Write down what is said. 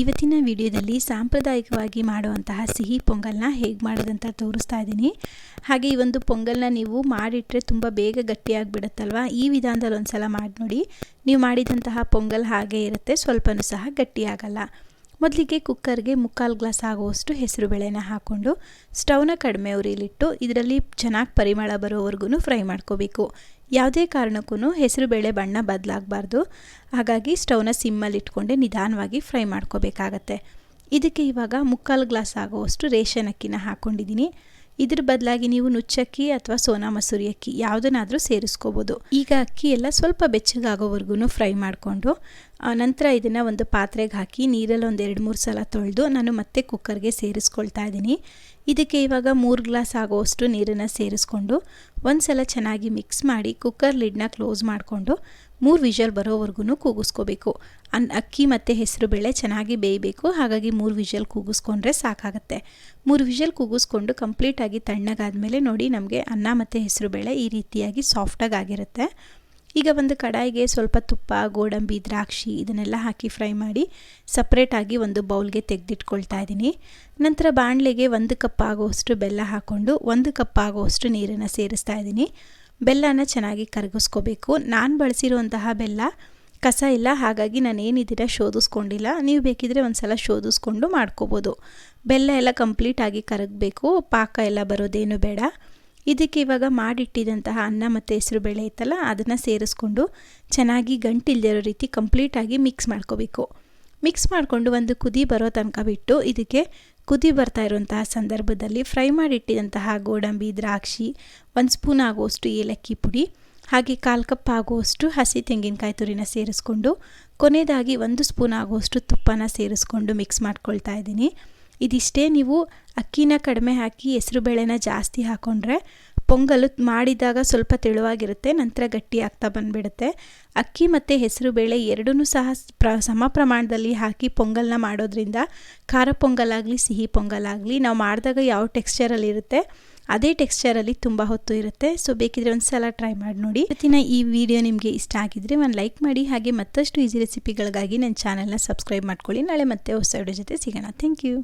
ಇವತ್ತಿನ ವಿಡಿಯೋದಲ್ಲಿ ಸಾಂಪ್ರದಾಯಿಕವಾಗಿ ಮಾಡುವಂತಹ ಸಿಹಿ ಪೊಂಗಲ್ನ ಹೇಗೆ ಮಾಡೋದಂತ ತೋರಿಸ್ತಾ ಇದ್ದೀನಿ. ಹಾಗೆ ಈ ಒಂದು ಪೊಂಗಲ್ನ ನೀವು ಮಾಡಿಟ್ರೆ ತುಂಬ ಬೇಗ ಗಟ್ಟಿಯಾಗಿಬಿಡುತ್ತಲ್ವ? ಈ ವಿಧಾನದಲ್ಲಿ ಒಂದು ಸಲ ಮಾಡಿ ನೋಡಿ. ನೀವು ಮಾಡಿದಂತಹ ಪೊಂಗಲ್ ಹಾಗೆ ಇರುತ್ತೆ, ಸ್ವಲ್ಪನೂ ಸಹ ಗಟ್ಟಿಯಾಗಲ್ಲ. ಮೊದಲಿಗೆ ಕುಕ್ಕರ್ಗೆ ಮುಕ್ಕಾಲು ಗ್ಲಾಸ್ ಆಗುವಷ್ಟು ಹೆಸರು ಬೇಳೆನ ಹಾಕ್ಕೊಂಡು ಸ್ಟವ್ನ ಕಡಿಮೆ ಉರಿಲಿಟ್ಟು, ಇದರಲ್ಲಿ ಚೆನ್ನಾಗಿ ಪರಿಮಳ ಬರೋವರೆಗೂ ಫ್ರೈ ಮಾಡ್ಕೋಬೇಕು. ಯಾವುದೇ ಕಾರಣಕ್ಕೂ ಹೆಸರು ಬೇಳೆ ಬಣ್ಣ ಬದಲಾಗಬಾರ್ದು. ಹಾಗಾಗಿ ಸ್ಟವ್ನ ಸಿಮ್ಮಲ್ಲಿ ಇಟ್ಕೊಂಡೆ ನಿಧಾನವಾಗಿ ಫ್ರೈ ಮಾಡ್ಕೋಬೇಕಾಗತ್ತೆ. ಇದಕ್ಕೆ ಇವಾಗ ಮುಕ್ಕಾಲು ಗ್ಲಾಸ್ ಆಗುವಷ್ಟು ರೇಷನ್ ಅಕ್ಕಿನ ಹಾಕ್ಕೊಂಡಿದ್ದೀನಿ ಇದ್ರ ಬದಲಾಗಿ ನೀವು ನುಚ್ಚಕ್ಕಿ ಅಥವಾ ಸೋನಾ ಮಸೂರಿ ಅಕ್ಕಿ ಯಾವುದನ್ನಾದರೂ ಸೇರಿಸ್ಕೋಬೋದು. ಈಗ ಅಕ್ಕಿ ಎಲ್ಲ ಸ್ವಲ್ಪ ಬೆಚ್ಚಗಾಗೋವರೆಗೂ ಫ್ರೈ ಮಾಡಿಕೊಂಡು ನಂತರ ಇದನ್ನು ಒಂದು ಪಾತ್ರೆಗೆ ಹಾಕಿ ನೀರಲ್ಲಿ ಒಂದು ಎರಡು ಮೂರು ಸಲ ತೊಳೆದು ನಾನು ಮತ್ತೆ ಕುಕ್ಕರ್ಗೆ ಸೇರಿಸ್ಕೊಳ್ತಾ ಇದ್ದೀನಿ. ಇದಕ್ಕೆ ಇವಾಗ ಮೂರು ಗ್ಲಾಸ್ ಆಗೋವಷ್ಟು ನೀರನ್ನು ಸೇರಿಸ್ಕೊಂಡು ಒಂದು ಸಲ ಚೆನ್ನಾಗಿ ಮಿಕ್ಸ್ ಮಾಡಿ ಕುಕ್ಕರ್ ಲಿಡ್ನ ಕ್ಲೋಸ್ ಮಾಡಿಕೊಂಡು ಮೂರು ವಿಷಲ್ ಬರೋವರೆಗೂ ಕೂಗಿಸ್ಕೋಬೇಕು. ಅನ್ ಅಕ್ಕಿ ಮತ್ತು ಹೆಸರು ಬೇಳೆ ಚೆನ್ನಾಗಿ ಬೇಯಬೇಕು, ಹಾಗಾಗಿ ಮೂರು ವಿಷಲ್ ಕೂಗಿಸ್ಕೊಂಡ್ರೆ ಸಾಕಾಗುತ್ತೆ. ಮೂರು ವಿಷಲ್ ಕೂಗಿಸ್ಕೊಂಡು ಕಂಪ್ಲೀಟಾಗಿ ತಣ್ಣಗಾದ್ಮೇಲೆ ನೋಡಿ ನಮಗೆ ಅನ್ನ ಮತ್ತು ಹೆಸರು ಬೇಳೆ ಈ ರೀತಿಯಾಗಿ ಸಾಫ್ಟಾಗಿ ಆಗಿರುತ್ತೆ. ಈಗ ಒಂದು ಕಡಾಯಿಗೆ ಸ್ವಲ್ಪ ತುಪ್ಪ, ಗೋಡಂಬಿ, ದ್ರಾಕ್ಷಿ ಇದನ್ನೆಲ್ಲ ಹಾಕಿ ಫ್ರೈ ಮಾಡಿ ಸಪ್ರೇಟಾಗಿ ಒಂದು ಬೌಲ್ಗೆ ತೆಗೆದಿಟ್ಕೊಳ್ತಾ ಇದ್ದೀನಿ ನಂತರ ಬಾಣಲೆಗೆ ಒಂದು ಕಪ್ ಆಗೋಷ್ಟು ಬೆಲ್ಲ ಹಾಕ್ಕೊಂಡು ಒಂದು ಕಪ್ ಆಗೋಷ್ಟು ನೀರನ್ನು ಸೇರಿಸ್ತಾ ಇದ್ದೀನಿ ಬೆಲ್ಲನ ಚೆನ್ನಾಗಿ ಕರಗಿಸ್ಕೋಬೇಕು. ನಾನು ಬಳಸಿರುವಂತಹ ಬೆಲ್ಲ ಕಸ ಇಲ್ಲ, ಹಾಗಾಗಿ ನಾನು ಏನಿದ್ದೀರ ಶೋಧಿಸ್ಕೊಂಡಿಲ್ಲ. ನೀವು ಬೇಕಿದ್ರೆ ಒಂದು ಸಲ ಶೋಧಿಸ್ಕೊಂಡು ಮಾಡ್ಕೋಬೋದು. ಬೆಲ್ಲ ಎಲ್ಲ ಕಂಪ್ಲೀಟಾಗಿ ಕರಗಬೇಕು. ಪಾಕ ಎಲ್ಲ ಬರೋದೇನು ಬೇಡ. ಇದಕ್ಕೆ ಇವಾಗ ಮಾಡಿಟ್ಟಿದಂತಹ ಅನ್ನ ಮತ್ತು ಹೆಸರು ಬೇಳೆ ಇತ್ತಲ್ಲ ಅದನ್ನು ಸೇರಿಸ್ಕೊಂಡು ಚೆನ್ನಾಗಿ ಗಂಟಿಲ್ದಿರೋ ರೀತಿ ಕಂಪ್ಲೀಟಾಗಿ ಮಿಕ್ಸ್ ಮಾಡ್ಕೋಬೇಕು. ಮಿಕ್ಸ್ ಮಾಡಿಕೊಂಡು ಒಂದು ಕುದಿ ಬರೋ ತನಕ ಬಿಟ್ಟು ಇದಕ್ಕೆ ಕುದಿ ಬರ್ತಾ ಇರುವಂತಹ ಸಂದರ್ಭದಲ್ಲಿ ಫ್ರೈ ಮಾಡಿಟ್ಟಿದಂತಹ ಗೋಡಂಬಿ, ದ್ರಾಕ್ಷಿ, ಒಂದು ಸ್ಪೂನ್ ಆಗುವಷ್ಟು ಏಲಕ್ಕಿ ಪುಡಿ, ಹಾಗೆ ಕಾಲು ಕಪ್ ಆಗುವಷ್ಟು ಹಸಿ ತೆಂಗಿನಕಾಯಿ ತುರಿನ ಸೇರಿಸ್ಕೊಂಡು, ಕೊನೆಯದಾಗಿ ಒಂದು ಸ್ಪೂನ್ ಆಗುವಷ್ಟು ತುಪ್ಪನ ಸೇರಿಸ್ಕೊಂಡು ಮಿಕ್ಸ್ ಮಾಡ್ಕೊಳ್ತಾ ಇದ್ದೀನಿ. ಇದಿಷ್ಟೇ ನೀವು ಅಕ್ಕಿನ ಕಡಿಮೆ ಹಾಕಿ ಹೆಸರು ಬೇಳೆನ ಜಾಸ್ತಿ ಹಾಕ್ಕೊಂಡ್ರೆ ಪೊಂಗಲು ಮಾಡಿದಾಗ ಸ್ವಲ್ಪ ತೆಳುವಾಗಿರುತ್ತೆ, ನಂತರ ಗಟ್ಟಿ ಆಗ್ತಾ ಬಂದುಬಿಡುತ್ತೆ. ಅಕ್ಕಿ ಮತ್ತು ಹೆಸರು ಬೇಳೆ ಎರಡೂ ಸಹ ಪ್ರ, ಸಮ ಪ್ರಮಾಣದಲ್ಲಿ ಹಾಕಿ ಪೊಂಗಲ್ನ ಮಾಡೋದ್ರಿಂದ ಖಾರ ಪೊಂಗಲಾಗಲಿ, ಸಿಹಿ ಪೊಂಗಲಾಗಲಿ ನಾವು ಮಾಡಿದಾಗ ಯಾವ ಟೆಕ್ಸ್ಚರಲ್ಲಿರುತ್ತೆ ಅದೇ ಟೆಕ್ಸ್ಚರಲ್ಲಿ ತುಂಬ ಹೊತ್ತು ಇರುತ್ತೆ. ಸೊ ಬೇಕಿದ್ರೆ ಒಂದು ಸಲ ಟ್ರೈ ಮಾಡಿ ನೋಡಿ. ಇವತ್ತಿನ ಈ ವಿಡಿಯೋ ನಿಮಗೆ ಇಷ್ಟ ಆಗಿದ್ರೆ ಒಂದು ಲೈಕ್ ಮಾಡಿ, ಹಾಗೆ ಮತ್ತಷ್ಟು ಈಸಿ ರೆಸಿಪಿಗಳಿಗಾಗಿ ನನ್ನ ಚಾನಲ್ನ ಸಬ್ಸ್ಕ್ರೈಬ್ ಮಾಡ್ಕೊಳ್ಳಿ. ನಾಳೆ ಮತ್ತೆ ಹೊಸ ವಿಡಿಯೋ ಜೊತೆ ಸಿಗೋಣ. Thank you